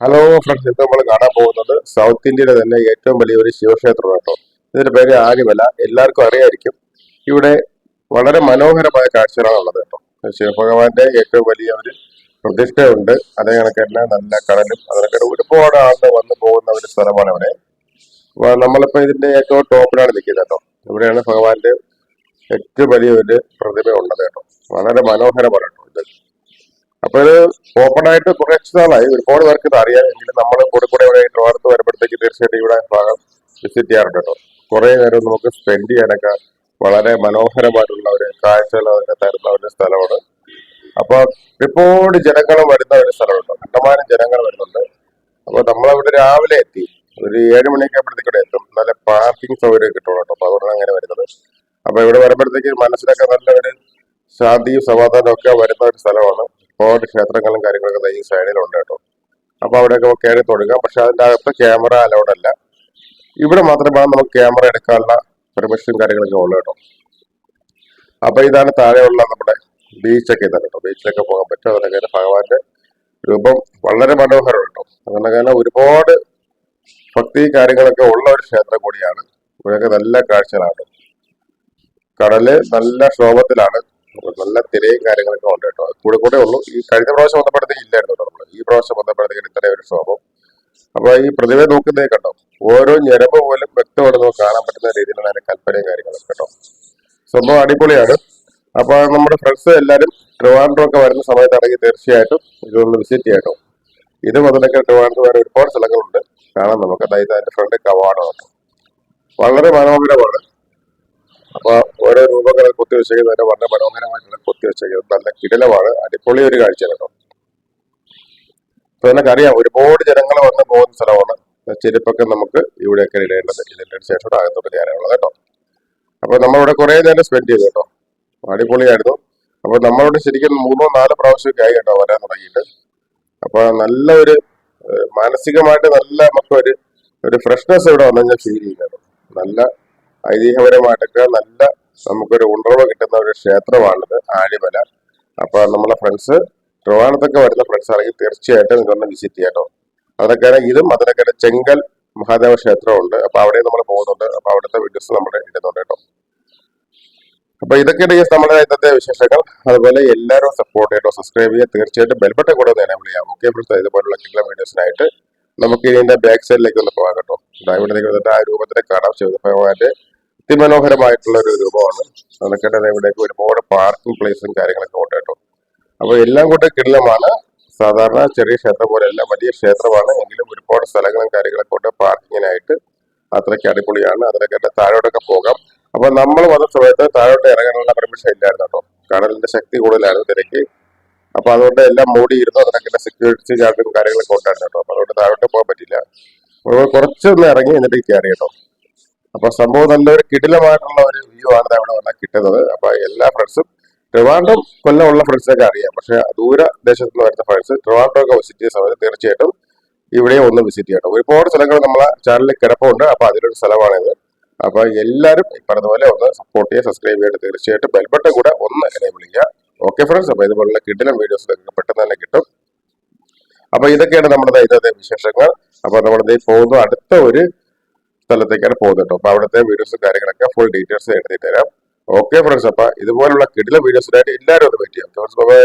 Hello friends ഇന്ന് നമ്മൾ കാണാൻ പോകുന്നത് സൗത്ത് ഇന്ത്യയിലെ തന്നെ ഏറ്റവും വലിയ ഒരു ശിവക്ഷേത്രം കേട്ടോ. ഇതിന്റെ പേര് ആര്യവല എല്ലാവർക്കും അറിയായിരിക്കും. ഇവിടെ വളരെ മനോഹരമായ കാഴ്ചകളാണ് ഉള്ളത് കേട്ടോ. ശിവഭഗവാന്റെ ഏറ്റവും വലിയ ഒരു പ്രതിഷ്ഠയുണ്ട്. അതേ കണക്ക് തന്നെ നല്ല കടലും അതിനൊക്കെ ഒരുപാട് ആളുകൾ വന്നു പോകുന്ന ഒരു സ്ഥലമാണ് ഇവിടെ. നമ്മളിപ്പോ ഇതിന്റെ ഏറ്റവും ടോപ്പിലാണ് നിൽക്കുന്നത് കേട്ടോ. ഇവിടെയാണ് ഭഗവാന്റെ ഏറ്റവും വലിയ ഒരു പ്രതിമ ഉള്ളത് കേട്ടോ. വളരെ മനോഹരമാണ് കേട്ടോ ഇത്. അപ്പൊ ഇത് ഓപ്പൺ ആയിട്ട് കുറച്ച് നാളായി ഒരുപാട് പേർക്ക് ഇത് അറിയാമെങ്കിലും നമ്മൾ കൂടെ കൂടെ ഇവിടെ ഇൻട്രോർത്ത് വരുമ്പോഴത്തേക്ക് തീർച്ചയായിട്ടും ഇവിടെ ഭാഗം വിസിറ്റ് ചെയ്യാറുണ്ട് കേട്ടോ. കുറെ നേരം നമുക്ക് സ്പെൻഡ് ചെയ്യാനൊക്കെ വളരെ മനോഹരമായിട്ടുള്ള ഒരു കാഴ്ചകളൊക്കെ തരുന്ന ഒരു സ്ഥലമാണ്. അപ്പൊ ഒരുപാട് ജനങ്ങൾ വരുന്ന ഒരു സ്ഥലമുണ്ട്. കണ്ടമാനം ജനങ്ങൾ വരുന്നുണ്ട്. അപ്പൊ നമ്മളവിടെ രാവിലെ എത്തി. ഒരു ഏഴ് മണിയൊക്കെ ആകുമ്പോഴത്തേക്കും എത്തും. നല്ല പാർക്കിംഗ് സൗകര്യം കിട്ടുള്ളൂ കേട്ടോ. അപ്പൊ അങ്ങനെ വരുന്നത്. അപ്പൊ ഇവിടെ വരുമ്പോഴത്തേക്ക് മനസ്സിലൊക്കെ നല്ല ഒരു ശാന്തിയും സമാധാനവും ഒക്കെ വരുന്ന ഒരു സ്ഥലമാണ്. ഒരുപാട് ക്ഷേത്രങ്ങളും കാര്യങ്ങളൊക്കെ ഈ സൈഡിലുണ്ട് കേട്ടോ. അപ്പൊ അവിടെയൊക്കെ കയറി തുടങ്ങാം. പക്ഷെ അതിന്റെ അകത്ത് ക്യാമറ അലൗഡ് അല്ല. ഇവിടെ മാത്രമാണ് നമുക്ക് ക്യാമറ എടുക്കാനുള്ള പെർമിഷനും കാര്യങ്ങളൊക്കെ ഉള്ളു കേട്ടോ. അപ്പൊ ഇതാണ് താഴെയുള്ള നമ്മുടെ ബീച്ചൊക്കെ ഇതാണ് കേട്ടോ. ബീച്ചിലൊക്കെ പോകാൻ പറ്റും. അതുപോലെ തന്നെ ഭഗവാന്റെ രൂപം വളരെ മനോഹരം കേട്ടോ. അതുകൊണ്ട് തന്നെ ഒരുപാട് ഭക്തി കാര്യങ്ങളൊക്കെ ഉള്ള ഒരു ക്ഷേത്രം കൂടിയാണ്. ഇവിടെയൊക്കെ നല്ല കാഴ്ചകളാണ് കടൽ നല്ല ശോഭത്തിലാണ്. നല്ല തിരയും കാര്യങ്ങളൊക്കെ ഉണ്ട് കേട്ടോ. കൂടെ കൂടെ ഉള്ളൂ. ഈ കഴിഞ്ഞ പ്രാവശ്യം വന്നപ്പോഴത്തേക്ക് ഇല്ലായിരുന്നു നമ്മൾ. ഈ പ്രാവശ്യം വന്നപ്പോഴത്തേക്ക് ഇത്രയും ഒരു ശോഭം അപ്പൊ ഈ പ്രതിമ നോക്കുന്നേ കണ്ടോ? ഓരോ ഞരമ്പ് പോലും വ്യക്തമായിട്ട് നമുക്ക് കാണാൻ പറ്റുന്ന രീതിയിലുള്ള അതിന്റെ കൽപ്പനയും കാര്യങ്ങളൊക്കെ കേട്ടോ. സംഭവം അടിപൊളിയാണ്. അപ്പൊ നമ്മുടെ ഫ്രണ്ട്സ് എല്ലാവരും ട്രിവാൻഡ്രം ഒക്കെ വരുന്ന സമയത്താണെങ്കിൽ തീർച്ചയായിട്ടും ഇതൊന്ന് വിസിറ്റ് ചെയ്യട്ടോ ഇത് മുതലൊക്കെ ട്രിവാൻഡ്രം വരെ ഒരുപാട് സ്ഥലങ്ങളുണ്ട്. കാണാം നമുക്ക്. അതായത് അതിന്റെ ഫ്രണ്ട് കവാടമാണ് വളരെ മനോഹരമാണ്. അപ്പൊ ഓരോ രൂപങ്ങളെ കൊത്തി വെച്ചേക്കുന്നത് വളരെ മനോഹരമായിട്ടുള്ള കൊത്തി വെച്ചേക്കുന്നത് നല്ല കിടലമാണ്. അടിപൊളി ഒരു കാഴ്ച കേട്ടോ. ഇപ്പൊ നമുക്ക് അറിയാം ഒരുപാട് ജനങ്ങൾ വന്ന് പോകുന്ന സ്ഥലമാണ് ചെരുപ്പൊക്കെ നമുക്ക് ഇവിടെയൊക്കെ ഇടേണ്ടത് ഇതിന്റെ ശേഷം അകത്തോട്ട് കയറാനുള്ളത് കേട്ടോ. അപ്പൊ നമ്മളിവിടെ കുറെ നേരം സ്പെൻഡ് ചെയ്തു കേട്ടോ. അടിപൊളിയായിരുന്നു. അപ്പൊ നമ്മളിവിടെ ശരിക്കും മൂന്നോ നാലോ പ്രാവശ്യമൊക്കെ ആയി കേട്ടോ വരാൻ തുടങ്ങിയിട്ട്. അപ്പൊ നല്ല ഒരു മാനസികമായിട്ട് നല്ല നമുക്ക് ഒരു ഫ്രഷ്നെസ് ഇവിടെ വന്നു ഫീൽ ചെയ്യുന്നുണ്ട്. നല്ല ഐതിഹ്യപരമായിട്ടൊക്കെ നല്ല നമുക്കൊരു ഉണർവ് കിട്ടുന്ന ഒരു ക്ഷേത്രമാണിത് ആഴിമല അപ്പൊ നമ്മളെ ഫ്രണ്ട്സ് ട്രിവാണത്തൊക്കെ വരുന്ന ഫ്രണ്ട്സ് ആണെങ്കിൽ തീർച്ചയായിട്ടും നിങ്ങളൊന്ന് വിസിറ്റ് ചെയ്യാട്ടോ അതൊക്കെ ഇതും അതിനൊക്കെ ചെങ്കൽ മഹാദേവ ക്ഷേത്രമുണ്ട്. അപ്പൊ അവിടെ നമ്മൾ പോകുന്നുണ്ട്. അപ്പൊ അവിടുത്തെ വീഡിയോസ് നമ്മൾ ഇടുന്നുണ്ട് കേട്ടോ. അപ്പൊ ഇതൊക്കെയാണ് ഈ നമ്മുടെ ഇന്നത്തെ വിശേഷങ്ങൾ. അതുപോലെ എല്ലാവരും സപ്പോർട്ട് ചെയ്യട്ടോ. സബ്സ്ക്രൈബ് ചെയ്യുക. തീർച്ചയായിട്ടും ബെൽബട്ടൺ കൂടെ ഒന്ന് എനേബിൾ ചെയ്യാം. ഓക്കെ ഫ്രണ്ട്സ് ഇതുപോലുള്ള കിട്ടുന്ന വീഡിയോസിനായിട്ട് നമുക്ക് ഇതിന്റെ ബാക്ക് സൈഡിലേക്ക് ഒന്ന് പോകാം കേട്ടോ. ഇവിടെ ഇതിന്റെ ആ രൂപത്തിലെ കാണാം. ശിവഭഗവാന്റെ അതിമനോഹരമായിട്ടുള്ള ഒരു രൂപമാണ് ഇവിടെ ഇവിടേക്ക് ഒരുപാട് പാർക്കിംഗ് പ്ലേസും കാര്യങ്ങളൊക്കെ ഉണ്ട് കേട്ടോ അപ്പൊ എല്ലാം കൂടെ കിടിലമാണ്. സാധാരണ ചെറിയ ക്ഷേത്രം പോലെയല്ല വലിയ ക്ഷേത്രമാണ്. എങ്കിലും ഒരുപാട് സ്ഥലങ്ങളും കാര്യങ്ങളൊക്കെ ഉണ്ട് പാർക്കിങ്ങിനായിട്ട് അത്രയ്ക്ക് അടിപൊളിയാണ്. അതിനൊക്കെ താഴോട്ടൊക്കെ പോകാം. അപ്പൊ നമ്മൾ വന്ന സമയത്ത് താഴോട്ട് ഇറങ്ങാനുള്ള പെർമിഷൻ ഇല്ലായിരുന്നു കേട്ടോ. കടലിന്റെ ശക്തി കൂടുതലായിരുന്നു തിരക്ക്. അപ്പൊ അതുകൊണ്ട് എല്ലാം മൂടിയിരുന്നു അതിനൊക്കെ സെക്യൂരിറ്റി ചാർജും കാര്യങ്ങളൊക്കെ ഉണ്ടായിരുന്നു കേട്ടോ. അപ്പൊ അതുകൊണ്ട് താഴോട്ട് പോകാൻ പറ്റില്ല. കുറച്ചൊന്ന് ഇറങ്ങി എന്നിട്ട് കയറി കേട്ടോ. അപ്പൊ സംഭവം നല്ലൊരു കിടിലമായിട്ടുള്ള ഒരു വ്യൂ ആണ് അവിടെ വന്നാൽ കിട്ടുന്നത്. അപ്പൊ എല്ലാ ഫ്രണ്ട്സും ട്രിവാൻഡ്രം കൊല്ലം ഉള്ള ഫ്രണ്ട്സൊക്കെ അറിയാം. പക്ഷെ ദൂര ദേശത്ത് നിന്ന് വരുന്ന ഫ്രണ്ട്സ് ട്രിവാൻഡ്രം ഒക്കെ വിസിറ്റ് ചെയ്യുന്ന സമയത്ത് തീർച്ചയായിട്ടും ഇവിടെ ഒന്ന് വിസിറ്റ് ചെയ്യണം. ഒരുപാട് സ്ഥലങ്ങൾ നമ്മളെ ചാനലിൽ കിടപ്പുണ്ട്. അപ്പൊ അതിലൊരു സ്ഥലമാണിത്. അപ്പൊ എല്ലാവരും പറഞ്ഞതുപോലെ ഒന്ന് സപ്പോർട്ട് ചെയ്യുക സബ്സ്ക്രൈബ് ചെയ്തിട്ട് തീർച്ചയായിട്ടും ബെൽബട്ടൺ കൂടെ ഒന്ന് എനേബിൾ ചെയ്യുക. ഓക്കെ ഫ്രണ്ട്സ് അപ്പൊ ഇതുപോലുള്ള കിടിലം വീഡിയോസ് നിങ്ങൾക്ക് പെട്ടെന്ന് തന്നെ കിട്ടും. അപ്പൊ ഇതൊക്കെയാണ് നമ്മുടെ ഇന്നത്തെ വിശേഷങ്ങൾ. അപ്പൊ നമ്മുടെ പോകുന്ന അടുത്ത ഒരു സ്ഥലത്തേക്കാണ് പോകുന്നത് കേട്ടോ. അപ്പൊ അവിടുത്തെ വീഡിയോസും കാര്യങ്ങളൊക്കെ ഫുൾ ഡീറ്റെയിൽസ് എഴുതി തരാം. ഓക്കെ ഫ്രണ്ട്സ് അപ്പൊ ഇതുപോലുള്ള കിടില വീഡിയോസിനായിട്ട് എല്ലാവരും ഒന്ന് വെയിറ്റ് ചെയ്യാം. ബൈ